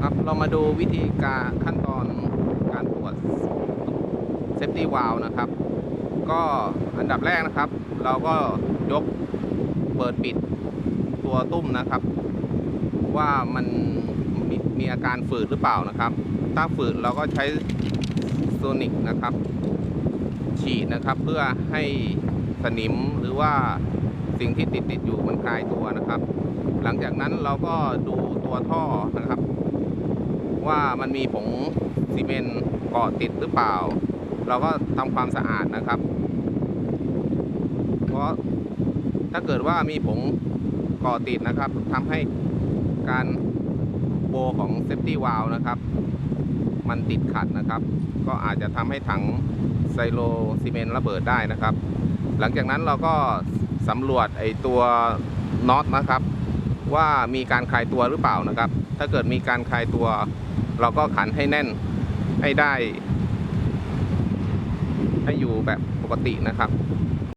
ครับ เรามาดูวิธีการขั้นตอนการตรวจเซฟตี้วาลนะครับ ก็อันดับแรกนะครับ เราก็ยกเปิดปิดตัวตุ้มนะครับ ว่ามันมีมีอาการฝืดหรือเปล่านะครับ ถ้าฝืดเราก็ใช้โซนิกนะครับ ฉีดนะครับเพื่อให้สนิมหรือว่าสิ่งที่ติดติดอยู่มันคลายตัวนะครับ หลังจากนั้นเราก็ดูตัวท่อนะครับ ว่ามันมีผงซีเมนต์เกาะติดหรือเปล่า เราก็ทำความสะอาดนะครับ เพราะถ้าเกิดว่ามีผงเกาะติดนะครับทำให้การโบของเซฟตี้วาล์วนะครับ มันติดขัดนะครับ ก็อาจจะทำให้ถังไซโลซีเมนต์ระเบิดได้นะครับ หลังจากนั้นเราก็สำรวจไอตัวน็อตนะครับ ว่ามีการคลายตัวหรือเปล่านะครับ ถ้าเกิดมีการคลายตัว เราก็ขันให้แน่นให้ได้ ให้อยู่แบบปกตินะครับ